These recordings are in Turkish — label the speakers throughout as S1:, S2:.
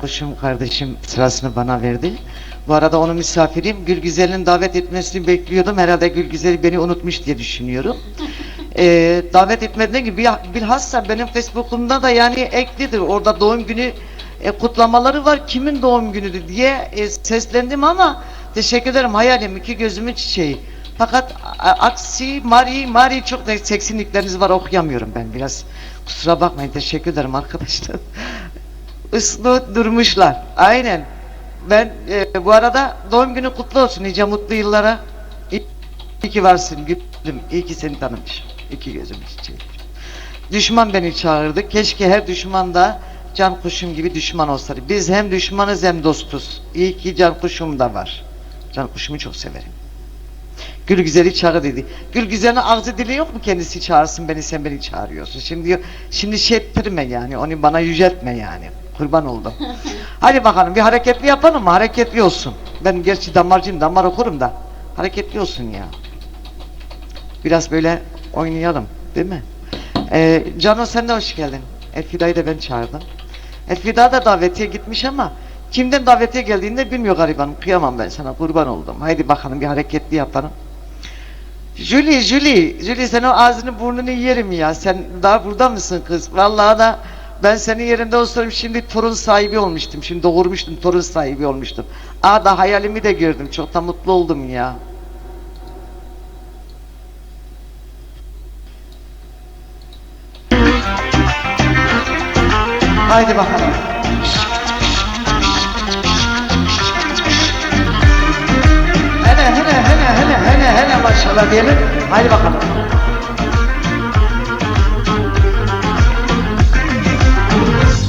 S1: Kuşum kardeşim sırasını bana verdi. Bu arada onun misafiriyim. Gülgüzel'in davet etmesini bekliyordum. Herhalde Gülgüzel beni unutmuş diye düşünüyorum. Ee, davet etmediğine gibi bil- bilhassa benim Facebook'umda da yani eklidir. Orada doğum günü e, kutlamaları var. Kimin doğum günüdür diye e, seslendim ama teşekkür ederim. Hayalim iki gözümün çiçeği. Fakat a- aksi Mari Mari çok da seksinlikleriniz var okuyamıyorum ben biraz. Kusura bakmayın teşekkür ederim arkadaşlar. Islı durmuşlar. Aynen. Ben e, bu arada doğum günü kutlu olsun nice mutlu yıllara. İyi, iyi ki varsın gülüm. İyi ki seni tanımışım. İki gözüm çiçeği. Düşman beni çağırdı. Keşke her düşman da can kuşum gibi düşman olsaydı. Biz hem düşmanız hem dostuz. İyi ki can kuşum da var. Can kuşumu çok severim. Gül güzeli çağır dedi. Gül güzelin ağzı dili yok mu kendisi çağırsın beni sen beni çağırıyorsun. Şimdi şimdi şey ettirme yani onu bana yüceltme yani. Kurban oldum. Hadi bakalım bir hareketli yapalım mı? Hareketli olsun. Ben gerçi damarcıyım damar okurum da. Hareketli olsun ya. Biraz böyle oynayalım değil mi? Ee, Cano sen de hoş geldin. Elfida'yı da ben çağırdım. Elfida da davetiye gitmiş ama kimden davetiye geldiğini de bilmiyor garibanım. Kıyamam ben sana kurban oldum. Haydi bakalım bir hareketli yapalım. Julie, Julie, Julie sen o ağzını burnunu yerim ya. Sen daha burada mısın kız? Vallahi da ben senin yerinde olsaydım şimdi torun sahibi olmuştum. Şimdi doğurmuştum, torun sahibi olmuştum. Aa da hayalimi de gördüm. Çok da mutlu oldum ya. Haydi bakalım. Hele hele hele hele hele hele maşallah diyelim. Haydi bakalım.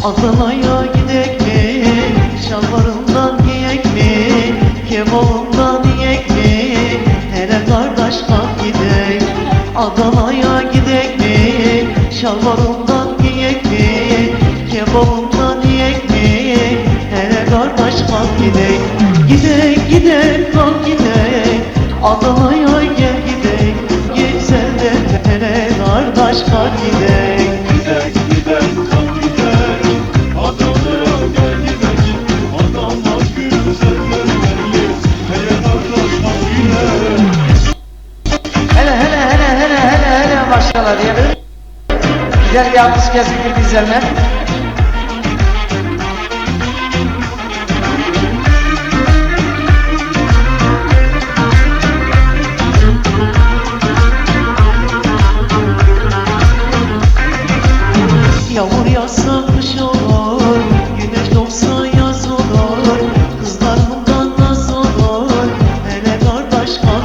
S2: Adana'ya gidek mi? Şalvarından giyek mi? Kemalından yiyek mi? Hele kardeş kalk gidek Adana'ya gidek mi? Şalvarından giyek mi? Kemalından yiyek mi? Hele kardeş kalk gidek Gidek gidek kalk gidek Adana'ya
S1: Güzel bir alkış gelsin güzeline.
S2: Yağmur yağsa kış olur Güneş doğsa yaz olur Kızlar bundan naz olur Hele kardeş kalk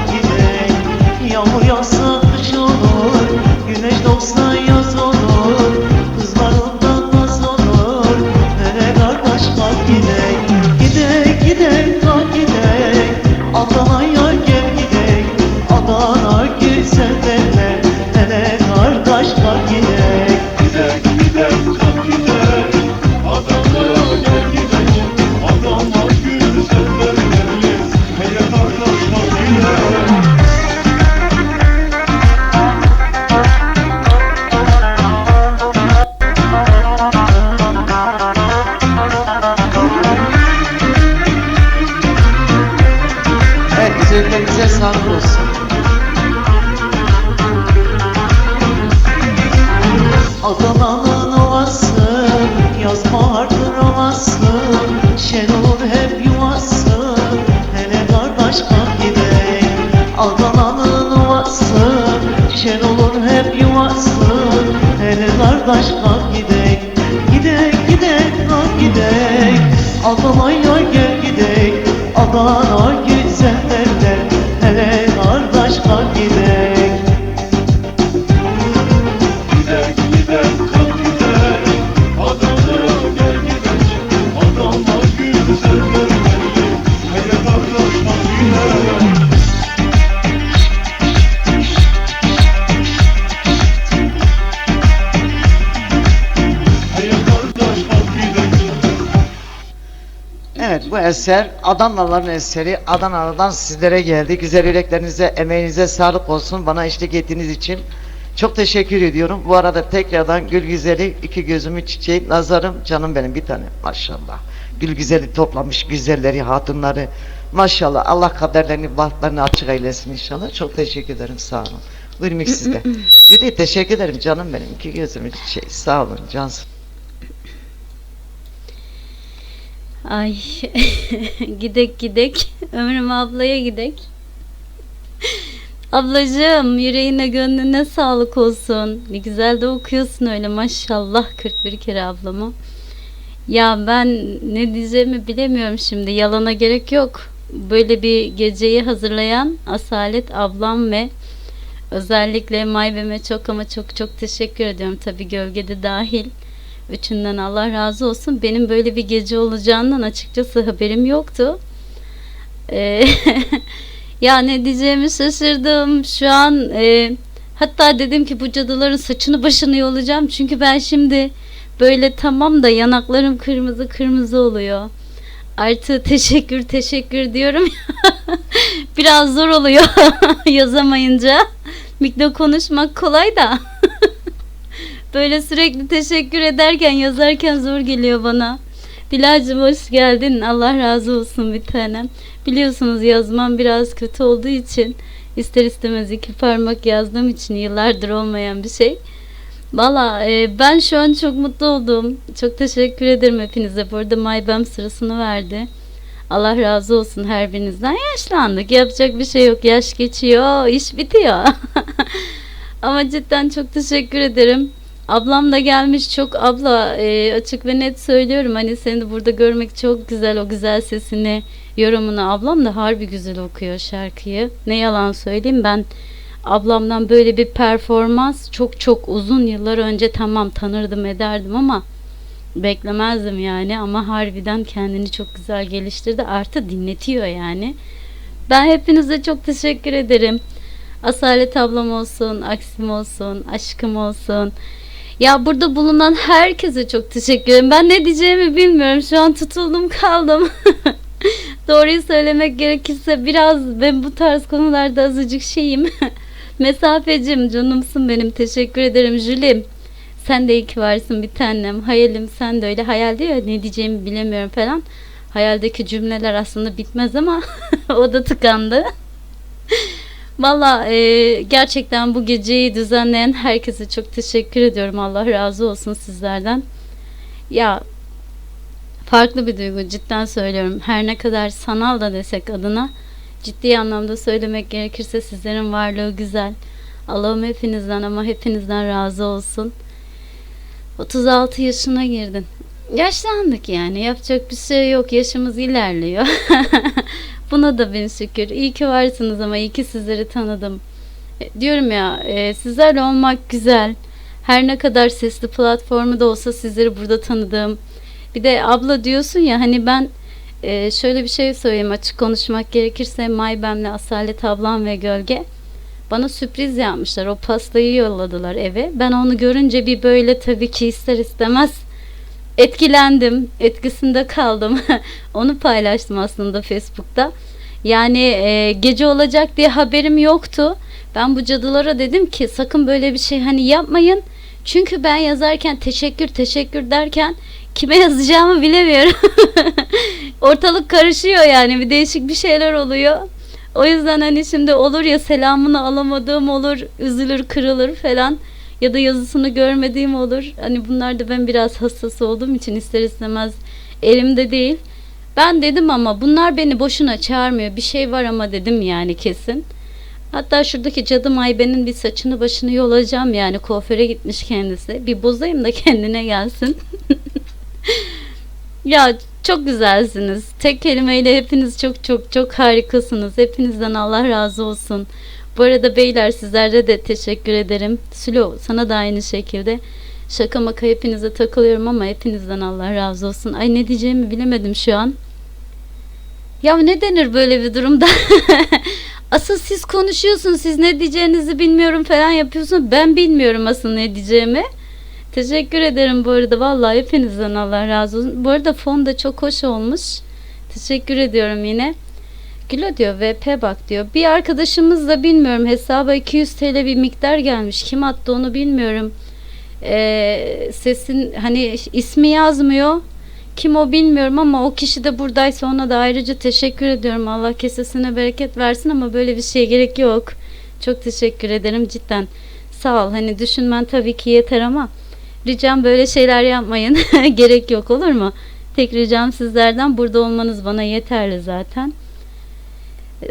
S2: Şen olur hep yuvası Hele kardeş kalk gidek Gidek gidek kalk gidek. Adana'ya gel gidek Adana güzel
S1: bu eser Adanalıların eseri Adana'dan sizlere geldi. Güzel yüreklerinize, emeğinize sağlık olsun. Bana eşlik ettiğiniz için çok teşekkür ediyorum. Bu arada tekrardan gül güzeli, iki gözümü çiçeği, nazarım, canım benim bir tane maşallah. Gül güzeli toplamış güzelleri, hatunları. Maşallah Allah kaderlerini, bahtlarını açık eylesin inşallah. Çok teşekkür ederim sağ olun. Buyurun ilk sizde. Jüri teşekkür ederim canım benim. İki gözümün şey sağ olun cansın.
S3: Ay gidek gidek Ömrüm ablaya gidek. Ablacığım yüreğine gönlüne sağlık olsun. Ne güzel de okuyorsun öyle maşallah 41 kere ablama. Ya ben ne diyeceğimi bilemiyorum şimdi. Yalana gerek yok. Böyle bir geceyi hazırlayan Asalet ablam ve özellikle Mayvem'e çok ama çok çok teşekkür ediyorum. Tabii gölgede dahil. Üçünden Allah razı olsun. Benim böyle bir gece olacağından açıkçası haberim yoktu. Ee, ya ne diyeceğimi şaşırdım. Şu an e, hatta dedim ki bu cadıların saçını başını yolacağım. Çünkü ben şimdi böyle tamam da yanaklarım kırmızı kırmızı oluyor. Artı teşekkür teşekkür diyorum. Biraz zor oluyor yazamayınca. Mikro konuşmak kolay da. Böyle sürekli teşekkür ederken yazarken zor geliyor bana. Bilal'cim hoş geldin. Allah razı olsun bir tanem. Biliyorsunuz yazmam biraz kötü olduğu için ister istemez iki parmak yazdığım için yıllardır olmayan bir şey. Valla e, ben şu an çok mutlu oldum. Çok teşekkür ederim hepinize. Bu arada Maybem sırasını verdi. Allah razı olsun her birinizden. Yaşlandık. Yapacak bir şey yok. Yaş geçiyor. iş bitiyor. Ama cidden çok teşekkür ederim. Ablam da gelmiş çok. Abla e, açık ve net söylüyorum hani seni de burada görmek çok güzel o güzel sesini yorumunu. Ablam da harbi güzel okuyor şarkıyı. Ne yalan söyleyeyim ben ablamdan böyle bir performans çok çok uzun yıllar önce tamam tanırdım ederdim ama beklemezdim yani. Ama harbiden kendini çok güzel geliştirdi artı dinletiyor yani. Ben hepinize çok teşekkür ederim. Asalet ablam olsun, Aksim olsun, aşkım olsun. Ya burada bulunan herkese çok teşekkür ederim. Ben ne diyeceğimi bilmiyorum. Şu an tutuldum kaldım. Doğruyu söylemek gerekirse biraz ben bu tarz konularda azıcık şeyim. Mesafecim canımsın benim. Teşekkür ederim Jülim. Sen de iyi ki varsın bir tanem. Hayalim sen de öyle. Hayal diyor ne diyeceğimi bilemiyorum falan. Hayaldeki cümleler aslında bitmez ama o da tıkandı. Valla e, gerçekten bu geceyi düzenleyen herkese çok teşekkür ediyorum. Allah razı olsun sizlerden. Ya farklı bir duygu cidden söylüyorum. Her ne kadar sanal da desek adına ciddi anlamda söylemek gerekirse sizlerin varlığı güzel. Allah'ım hepinizden ama hepinizden razı olsun. 36 yaşına girdin. Yaşlandık yani yapacak bir şey yok. Yaşımız ilerliyor. Buna da bin şükür. İyi ki varsınız ama iyi ki sizleri tanıdım. E, diyorum ya e, sizlerle olmak güzel. Her ne kadar sesli platformu da olsa sizleri burada tanıdım. Bir de abla diyorsun ya hani ben e, şöyle bir şey söyleyeyim açık konuşmak gerekirse Maybem'le Asalet ablam ve Gölge bana sürpriz yapmışlar. O pastayı yolladılar eve. Ben onu görünce bir böyle tabii ki ister istemez etkilendim. Etkisinde kaldım. Onu paylaştım aslında Facebook'ta. Yani e, gece olacak diye haberim yoktu. Ben bu cadılara dedim ki sakın böyle bir şey hani yapmayın. Çünkü ben yazarken teşekkür teşekkür derken kime yazacağımı bilemiyorum. Ortalık karışıyor yani bir değişik bir şeyler oluyor. O yüzden hani şimdi olur ya selamını alamadığım olur, üzülür, kırılır falan ya da yazısını görmediğim olur. Hani bunlarda ben biraz hassas olduğum için ister istemez elimde değil. Ben dedim ama bunlar beni boşuna çağırmıyor. Bir şey var ama dedim yani kesin. Hatta şuradaki cadı Maybe'nin bir saçını başını yolacağım yani kuaföre gitmiş kendisi. Bir bozayım da kendine gelsin. ya çok güzelsiniz. Tek kelimeyle hepiniz çok çok çok harikasınız. Hepinizden Allah razı olsun. Bu arada beyler sizlere de teşekkür ederim. Sülo sana da aynı şekilde. Şaka maka hepinize takılıyorum ama hepinizden Allah razı olsun. Ay ne diyeceğimi bilemedim şu an. Ya ne denir böyle bir durumda? asıl siz konuşuyorsun. Siz ne diyeceğinizi bilmiyorum falan yapıyorsun. Ben bilmiyorum asıl ne diyeceğimi. Teşekkür ederim bu arada. Vallahi hepinizden Allah razı olsun. Bu arada fon da çok hoş olmuş. Teşekkür ediyorum yine. Gülo diyor VP bak diyor. Bir arkadaşımız da bilmiyorum hesaba 200 TL bir miktar gelmiş. Kim attı onu bilmiyorum. Ee, sesin hani ismi yazmıyor. Kim o bilmiyorum ama o kişi de buradaysa ona da ayrıca teşekkür ediyorum. Allah kesesine bereket versin ama böyle bir şeye gerek yok. Çok teşekkür ederim cidden. Sağ ol. Hani düşünmen tabii ki yeter ama ricam böyle şeyler yapmayın. gerek yok olur mu? Tek ricam sizlerden burada olmanız bana yeterli zaten.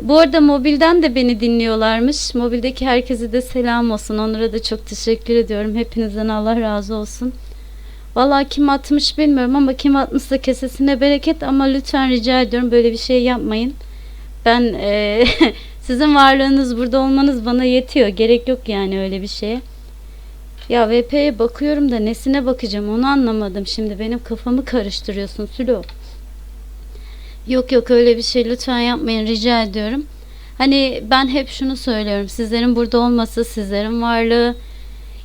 S3: Bu arada mobilden de beni dinliyorlarmış. Mobildeki herkese de selam olsun. Onlara da çok teşekkür ediyorum. Hepinizden Allah razı olsun. Vallahi kim atmış bilmiyorum ama kim atmışsa kesesine bereket ama lütfen rica ediyorum böyle bir şey yapmayın. Ben eee, sizin varlığınız burada olmanız bana yetiyor. Gerek yok yani öyle bir şeye. Ya VP'ye bakıyorum da nesine bakacağım onu anlamadım. Şimdi benim kafamı karıştırıyorsun Sülo. Yok yok öyle bir şey lütfen yapmayın rica ediyorum. Hani ben hep şunu söylüyorum. Sizlerin burada olması, sizlerin varlığı.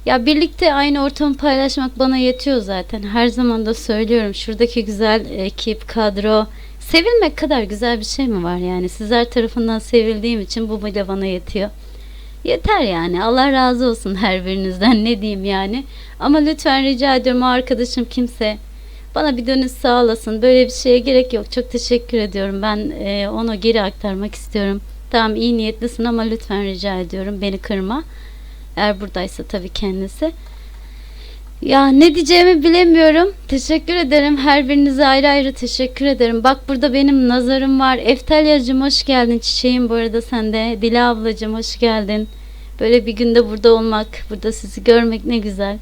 S3: Ya birlikte aynı ortamı paylaşmak bana yetiyor zaten. Her zaman da söylüyorum. Şuradaki güzel ekip, kadro. Sevilmek kadar güzel bir şey mi var yani? Sizler tarafından sevildiğim için bu bile bana yetiyor. Yeter yani. Allah razı olsun her birinizden. Ne diyeyim yani. Ama lütfen rica ediyorum o arkadaşım kimse bana bir dönüş sağlasın. Böyle bir şeye gerek yok. Çok teşekkür ediyorum. Ben e, onu geri aktarmak istiyorum. Tamam iyi niyetlisin ama lütfen rica ediyorum beni kırma. Eğer buradaysa tabii kendisi. Ya ne diyeceğimi bilemiyorum. Teşekkür ederim. Her birinize ayrı ayrı teşekkür ederim. Bak burada benim nazarım var. Eftelyacığım hoş geldin. Çiçeğim bu arada sende. Dila ablacığım hoş geldin. Böyle bir günde burada olmak, burada sizi görmek ne güzel.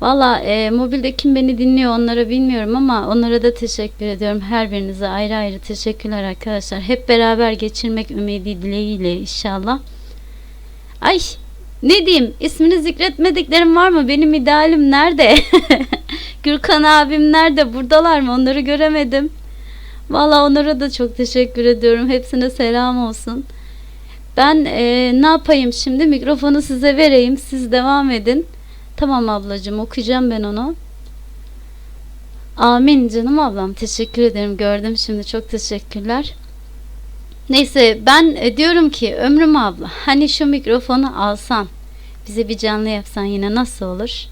S3: Valla e, mobilde kim beni dinliyor onlara bilmiyorum ama onlara da teşekkür ediyorum. Her birinize ayrı ayrı teşekkürler arkadaşlar. Hep beraber geçirmek ümidi dileğiyle inşallah. Ay ne diyeyim ismini zikretmediklerim var mı? Benim idealim nerede? Gürkan abim nerede? Buradalar mı? Onları göremedim. Valla onlara da çok teşekkür ediyorum. Hepsine selam olsun. Ben e, ne yapayım şimdi? Mikrofonu size vereyim. Siz devam edin. Tamam ablacığım okuyacağım ben onu. Amin canım ablam. Teşekkür ederim. Gördüm şimdi. Çok teşekkürler. Neyse ben e, diyorum ki Ömrüm abla hani şu mikrofonu alsan bize bir canlı yapsan yine nasıl olur?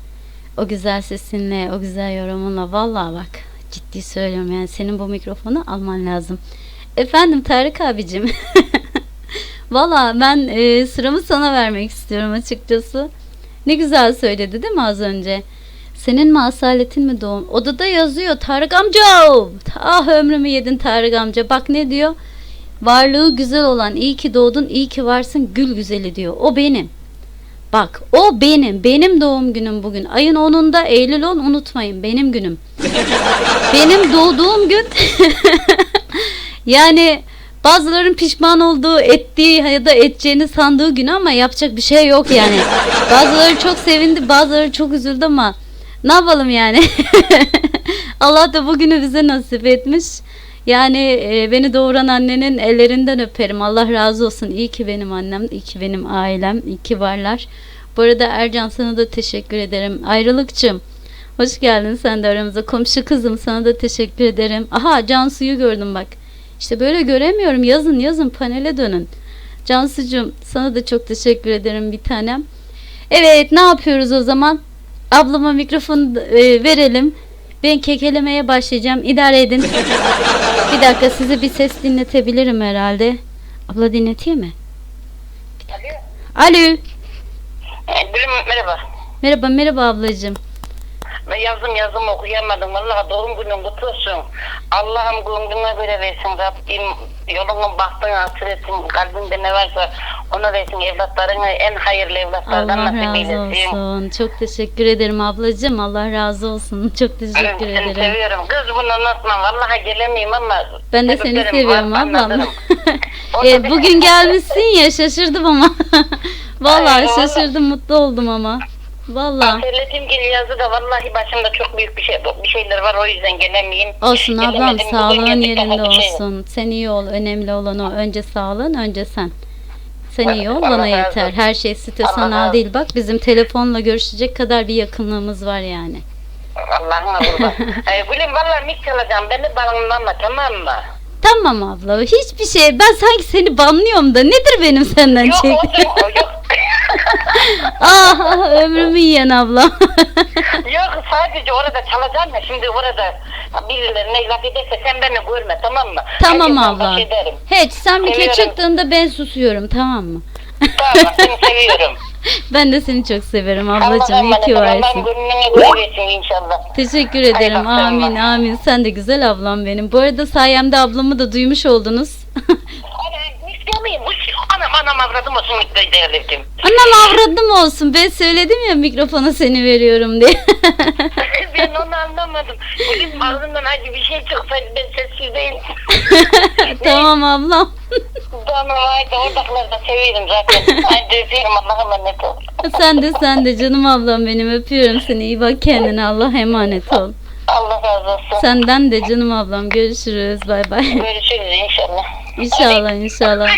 S3: O güzel sesinle, o güzel yorumunla vallahi bak ciddi söylüyorum yani senin bu mikrofonu alman lazım. Efendim Tarık abicim. Valla ben e, sıramı sana vermek istiyorum açıkçası. Ne güzel söyledi değil mi az önce? Senin mi asaletin mi doğum? Odada yazıyor Tarık amca. Ah ömrümü yedin Tarık amca. Bak ne diyor? Varlığı güzel olan iyi ki doğdun, iyi ki varsın gül güzeli diyor. O benim. Bak o benim. Benim doğum günüm bugün. Ayın 10'unda Eylül 10 unutmayın. Benim günüm. benim doğduğum gün yani bazıların pişman olduğu, ettiği ya da edeceğini sandığı gün ama yapacak bir şey yok yani. Bazıları çok sevindi, bazıları çok üzüldü ama ne yapalım yani? Allah da bugünü bize nasip etmiş. Yani e, beni doğuran annenin ellerinden öperim. Allah razı olsun. İyi ki benim annem, iyi ki benim ailem, iyi ki varlar. Bu arada Ercan sana da teşekkür ederim. Ayrılıkçım. Hoş geldin sen de aramıza. Komşu kızım sana da teşekkür ederim. Aha Cansu'yu gördüm bak. İşte böyle göremiyorum. Yazın yazın panele dönün. Cansu'cum sana da çok teşekkür ederim bir tanem. Evet ne yapıyoruz o zaman? Ablama mikrofonu e, verelim. Ben kekelemeye başlayacağım. İdare edin. bir dakika size bir ses dinletebilirim herhalde. Abla dinleteyim mi? Alo.
S4: Gülüm merhaba.
S3: Merhaba merhaba ablacığım.
S4: Ben yazdım yazdım okuyamadım. Vallahi doğum günün kutlu olsun. Allah'ım gönlüne göre versin. Rabbim yoluna baktın hasır etsin. Kalbinde ne varsa ona versin. Evlatlarını en hayırlı evlatlardan
S3: Allah
S4: nasip
S3: razı
S4: eylesin.
S3: olsun. Çok teşekkür ederim ablacığım. Allah razı olsun. Çok teşekkür
S4: Seni
S3: ederim.
S4: seviyorum. Kız bunu unutma. Vallahi gelemeyeyim ama.
S3: Ben de seni
S4: sebeplerim
S3: seviyorum ablam.
S4: anlatırım.
S3: e, bugün gelmişsin ya şaşırdım ama. Vallahi
S4: Ay,
S3: şaşırdım mutlu oldum ama. Vallahi.
S4: Söyledim ki yazı da vallahi başımda çok büyük bir şey bir şeyler var o yüzden gelemeyeyim.
S3: Olsun ablam
S4: Gelemedim.
S3: Sağlığın yerinde
S4: şey-
S3: olsun. Sen iyi ol. Önemli olan o. Önce sağlığın önce sen. Sen iyi ol bana yeter. Her şey site sanal değil. Bak bizim telefonla görüşecek kadar bir yakınlığımız var yani.
S4: Allah'ın kurban. ee, Gülüm vallahi mik çalacağım. Beni bağlanma tamam mı?
S3: Tamam abla. Hiçbir şey. Ben sanki seni banlıyorum da nedir benim senden
S4: Yok
S3: çektiğim?
S4: olsun. o Yok.
S3: Ah ömrümü yiyen abla.
S4: Yok sadece orada çalacağım ya. Şimdi orada birilerine laf ederse sen beni görme tamam mı?
S3: Tamam
S4: Herkesten
S3: abla.
S4: ederim.
S3: Hiç sen bir kere
S4: Seviyorum.
S3: çıktığında ben susuyorum tamam mı?
S4: Tamam seni seviyorum.
S3: Ben de seni çok severim ablacığım. İyi ki varsın.
S4: İnşallah.
S3: Teşekkür ederim.
S4: Hayırlı.
S3: Amin amin. Sen de güzel ablam benim. Bu arada sayemde ablamı da duymuş oldunuz.
S4: Anam avradım olsun miktarı değerledim.
S3: Anam avradım olsun. Ben söyledim ya mikrofona seni veriyorum diye.
S4: ben onu anlamadım. Bugün ağzımdan acı bir şey çıksaydı ben sessiz değilim.
S3: tamam ablam.
S4: Tamam haydi oradakileri da seviyorum zaten. Haydi öpüyorum Allah'a emanet ol.
S3: sen de sen de canım ablam benim. Öpüyorum seni. İyi bak kendine. Allah'a emanet ol.
S4: Allah razı olsun.
S3: Senden de canım ablam. Görüşürüz. Bay bay.
S4: Görüşürüz inşallah.
S3: İnşallah inşallah.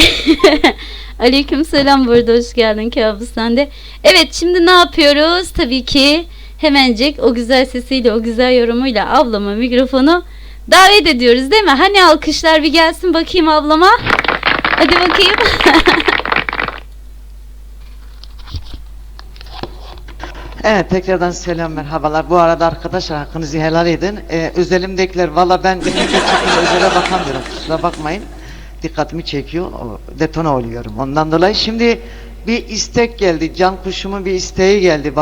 S3: Aleyküm selam burada hoş geldin kabus sen de. Evet şimdi ne yapıyoruz? Tabii ki hemencik o güzel sesiyle o güzel yorumuyla ablama mikrofonu davet ediyoruz değil mi? Hani alkışlar bir gelsin bakayım ablama. Hadi bakayım.
S1: Evet tekrardan selam merhabalar. Bu arada arkadaşlar hakkınızı helal edin. Ee, özelimdekiler valla ben benim gerçekten özele bakamıyorum. Kusura bakmayın. Dikkatimi çekiyor. O, detone oluyorum. Ondan dolayı şimdi bir istek geldi. Can kuşumun bir isteği geldi bana.